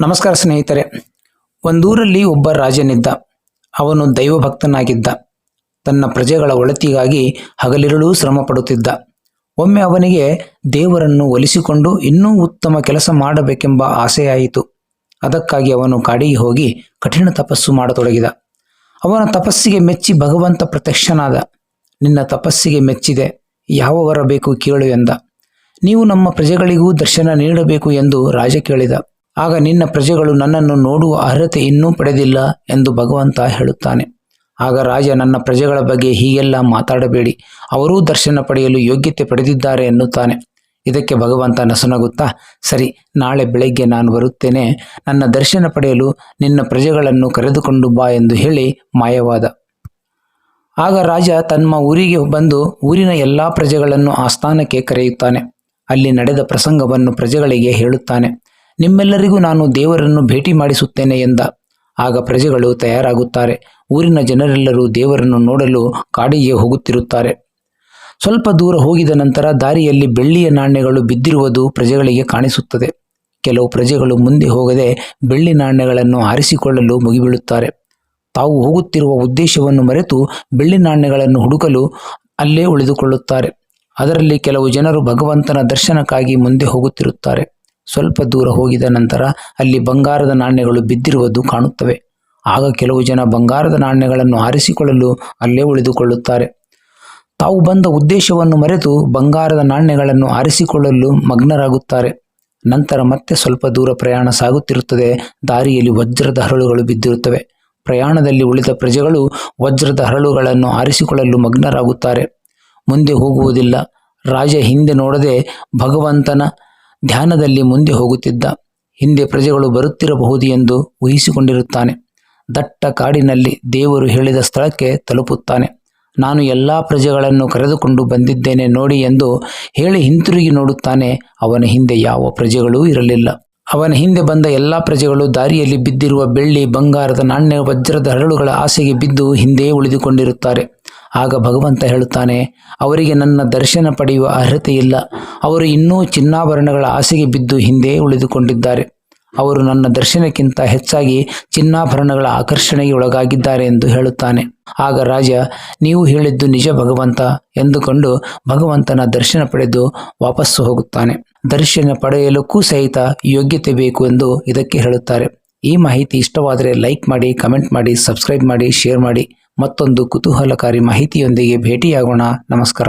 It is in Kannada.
ನಮಸ್ಕಾರ ಸ್ನೇಹಿತರೆ. ಒಂದೂರಲ್ಲಿ ಒಬ್ಬ ರಾಜನಿದ್ದ. ಅವನು ದೈವಭಕ್ತನಾಗಿದ್ದ. ತನ್ನ ಪ್ರಜೆಗಳ ಒಳತಿಗಾಗಿ ಹಗಲಿರುಳೂ ಶ್ರಮ ಪಡುತ್ತಿದ್ದ ಒಮ್ಮೆ ಅವನಿಗೆ ದೇವರನ್ನು ಒಲಿಸಿಕೊಂಡು ಇನ್ನೂ ಉತ್ತಮ ಕೆಲಸ ಮಾಡಬೇಕೆಂಬ ಆಸೆಯಾಯಿತು. ಅದಕ್ಕಾಗಿ ಅವನು ಕಾಡಿಗೆ ಹೋಗಿ ಕಠಿಣ ತಪಸ್ಸು ಮಾಡತೊಡಗಿದ. ಅವನ ತಪಸ್ಸಿಗೆ ಮೆಚ್ಚಿ ಭಗವಂತ ಪ್ರತ್ಯಕ್ಷನಾದ. ನಿನ್ನ ತಪಸ್ಸಿಗೆ ಮೆಚ್ಚಿದೆ. ಯಾವ ವರ ಬೇಕು ಕೇಳು ಎಂದ. ನೀವು ನಮ್ಮ ಪ್ರಜೆಗಳಿಗೂ ದರ್ಶನ ನೀಡಬೇಕು ಎಂದು ರಾಜ ಕೇಳಿದ. ಆಗ ನಿನ್ನ ಪ್ರಜೆಗಳು ನನ್ನನ್ನು ನೋಡುವ ಅರ್ಹತೆ ಇನ್ನೂ ಪಡೆದಿಲ್ಲ ಎಂದು ಭಗವಂತ ಹೇಳುತ್ತಾನೆ. ಆಗ ರಾಜ, ನನ್ನ ಪ್ರಜೆಗಳ ಬಗ್ಗೆ ಹೀಗೆಲ್ಲ ಮಾತಾಡಬೇಡಿ. ಅವರೂ ದರ್ಶನ ಪಡೆಯಲು ಯೋಗ್ಯತೆ ಪಡೆದಿದ್ದಾರೆ ಎನ್ನುತ್ತಾನೆ. ಇದಕ್ಕೆ ಭಗವಂತ ನಸುನಗುತ್ತಾ, ಸರಿ, ನಾಳೆ ಬೆಳಗ್ಗೆ ನಾನು ಬರುತ್ತೇನೆ. ನನ್ನ ದರ್ಶನ ಪಡೆಯಲು ನಿನ್ನ ಪ್ರಜೆಗಳನ್ನು ಕರೆದುಕೊಂಡು ಬಾ ಎಂದು ಹೇಳಿ ಮಾಯವಾದ. ಆಗ ರಾಜ ತಮ್ಮ ಊರಿಗೆ ಬಂದು ಊರಿನ ಎಲ್ಲಾ ಪ್ರಜೆಗಳನ್ನು ಆಸ್ಥಾನಕ್ಕೆ ಕರೆಯುತ್ತಾನೆ. ಅಲ್ಲಿ ನಡೆದ ಪ್ರಸಂಗವನ್ನು ಪ್ರಜೆಗಳಿಗೆ ಹೇಳುತ್ತಾನೆ. ನಿಮ್ಮೆಲ್ಲರಿಗೂ ನಾನು ದೇವರನ್ನು ಭೇಟಿ ಮಾಡಿಸುತ್ತೇನೆ ಎಂದ. ಆಗ ಪ್ರಜೆಗಳು ತಯಾರಾಗುತ್ತಾರೆ. ಊರಿನ ಜನರೆಲ್ಲರೂ ದೇವರನ್ನು ನೋಡಲು ಕಾಡಿಗೆ ಹೋಗುತ್ತಿರುತ್ತಾರೆ. ಸ್ವಲ್ಪ ದೂರ ಹೋಗಿದ ನಂತರ ದಾರಿಯಲ್ಲಿ ಬೆಳ್ಳಿಯ ನಾಣ್ಯಗಳು ಬಿದ್ದಿರುವುದು ಪ್ರಜೆಗಳಿಗೆ ಕಾಣಿಸುತ್ತದೆ. ಕೆಲವು ಪ್ರಜೆಗಳು ಮುಂದೆ ಹೋಗದೆ ಬೆಳ್ಳಿ ನಾಣ್ಯಗಳನ್ನು ಆರಿಸಿಕೊಳ್ಳಲು ಮುಗಿಬೀಳುತ್ತಾರೆ. ತಾವು ಹೋಗುತ್ತಿರುವ ಉದ್ದೇಶವನ್ನು ಮರೆತು ಬೆಳ್ಳಿ ನಾಣ್ಯಗಳನ್ನು ಹುಡುಕಲು ಅಲ್ಲೇ ಉಳಿದುಕೊಳ್ಳುತ್ತಾರೆ. ಅದರಲ್ಲಿ ಕೆಲವು ಜನರು ಭಗವಂತನ ದರ್ಶನಕ್ಕಾಗಿ ಮುಂದೆ ಹೋಗುತ್ತಿರುತ್ತಾರೆ. ಸ್ವಲ್ಪ ದೂರ ಹೋಗಿದ ನಂತರ ಅಲ್ಲಿ ಬಂಗಾರದ ನಾಣ್ಯಗಳು ಬಿದ್ದಿರುವುದು ಕಾಣುತ್ತವೆ. ಆಗ ಕೆಲವು ಜನ ಬಂಗಾರದ ನಾಣ್ಯಗಳನ್ನು ಆರಿಸಿಕೊಳ್ಳಲು ಅಲ್ಲೇ ಉಳಿದುಕೊಳ್ಳುತ್ತಾರೆ. ತಾವು ಬಂದ ಉದ್ದೇಶವನ್ನು ಮರೆತು ಬಂಗಾರದ ನಾಣ್ಯಗಳನ್ನು ಆರಿಸಿಕೊಳ್ಳಲು ಮಗ್ನರಾಗುತ್ತಾರೆ. ನಂತರ ಮತ್ತೆ ಸ್ವಲ್ಪ ದೂರ ಪ್ರಯಾಣ ಸಾಗುತ್ತಿರುತ್ತದೆ. ದಾರಿಯಲ್ಲಿ ವಜ್ರದ ಹರಳುಗಳು ಬಿದ್ದಿರುತ್ತವೆ. ಪ್ರಯಾಣದಲ್ಲಿ ಉಳಿದ ಪ್ರಜೆಗಳು ವಜ್ರದ ಹರಳುಗಳನ್ನು ಆರಿಸಿಕೊಳ್ಳಲು ಮಗ್ನರಾಗುತ್ತಾರೆ. ಮುಂದೆ ಹೋಗುವುದಿಲ್ಲ. ರಾಜ ಹಿಂದೆ ನೋಡದೆ ಭಗವಂತನ ಧ್ಯಾನದಲ್ಲಿ ಮುಂದೆ ಹೋಗುತ್ತಿದ್ದ ಹಿಂದೆ ಪ್ರಜೆಗಳು ಬರುತ್ತಿರಬಹುದು ಎಂದು ಊಹಿಸಿಕೊಂಡಿರುತ್ತಾನೆ. ದಟ್ಟ ಕಾಡಿನಲ್ಲಿ ದೇವರು ಹೇಳಿದ ಸ್ಥಳಕ್ಕೆ ತಲುಪುತ್ತಾನೆ. ನಾನು ಎಲ್ಲ ಪ್ರಜೆಗಳನ್ನು ಕರೆದುಕೊಂಡು ಬಂದಿದ್ದೇನೆ, ನೋಡಿ ಎಂದು ಹೇಳಿ ಹಿಂತಿರುಗಿ ನೋಡುತ್ತಾನೆ. ಅವನ ಹಿಂದೆ ಯಾವ ಪ್ರಜೆಗಳೂ ಇರಲಿಲ್ಲ. ಅವನ ಹಿಂದೆ ಬಂದ ಎಲ್ಲ ಪ್ರಜೆಗಳು ದಾರಿಯಲ್ಲಿ ಬಿದ್ದಿರುವ ಬೆಳ್ಳಿ, ಬಂಗಾರದ ನಾಣ್ಯ, ವಜ್ರದ ಹರಳುಗಳ ಆಸೆಗೆ ಬಿದ್ದು ಹಿಂದೆ ಉಳಿದುಕೊಂಡಿರುತ್ತಾರೆ. ಆಗ ಭಗವಂತ ಹೇಳುತ್ತಾನೆ, ಅವರಿಗೆ ನನ್ನ ದರ್ಶನ ಪಡೆಯುವ ಅರ್ಹತೆ ಇಲ್ಲ. ಅವರು ಇನ್ನೂ ಚಿನ್ನಾಭರಣಗಳ ಆಸೆಗೆ ಬಿದ್ದು ಹಿಂದೆ ಉಳಿದುಕೊಂಡಿದ್ದಾರೆ. ಅವರು ನನ್ನ ದರ್ಶನಕ್ಕಿಂತ ಹೆಚ್ಚಾಗಿ ಚಿನ್ನಾಭರಣಗಳ ಆಕರ್ಷಣೆಗೆ ಒಳಗಾಗಿದ್ದಾರೆ ಎಂದು ಹೇಳುತ್ತಾನೆ. ಆಗ ರಾಜ, ನೀವು ಹೇಳಿದ್ದು ನಿಜ ಭಗವಂತ ಎಂದುಕೊಂಡು ಭಗವಂತನ ದರ್ಶನ ಪಡೆದು ವಾಪಸ್ಸು ಹೋಗುತ್ತಾನೆ. ದರ್ಶನ ಪಡೆಯಲಕ್ಕೂ ಸಹಿತ ಯೋಗ್ಯತೆ ಬೇಕು ಎಂದು ಇದಕ್ಕೆ ಹೇಳುತ್ತಾರೆ. ಈ ಮಾಹಿತಿ ಇಷ್ಟವಾದರೆ ಲೈಕ್ ಮಾಡಿ, ಕಮೆಂಟ್ ಮಾಡಿ, ಸಬ್ಸ್ಕ್ರೈಬ್ ಮಾಡಿ, ಶೇರ್ ಮಾಡಿ. ಮತ್ತೊಂದು ಕುತೂಹಲಕಾರಿ ಮಾಹಿತಿಯೊಂದಿಗೆ ಭೇಟಿಯಾಗೋಣ. ನಮಸ್ಕಾರ.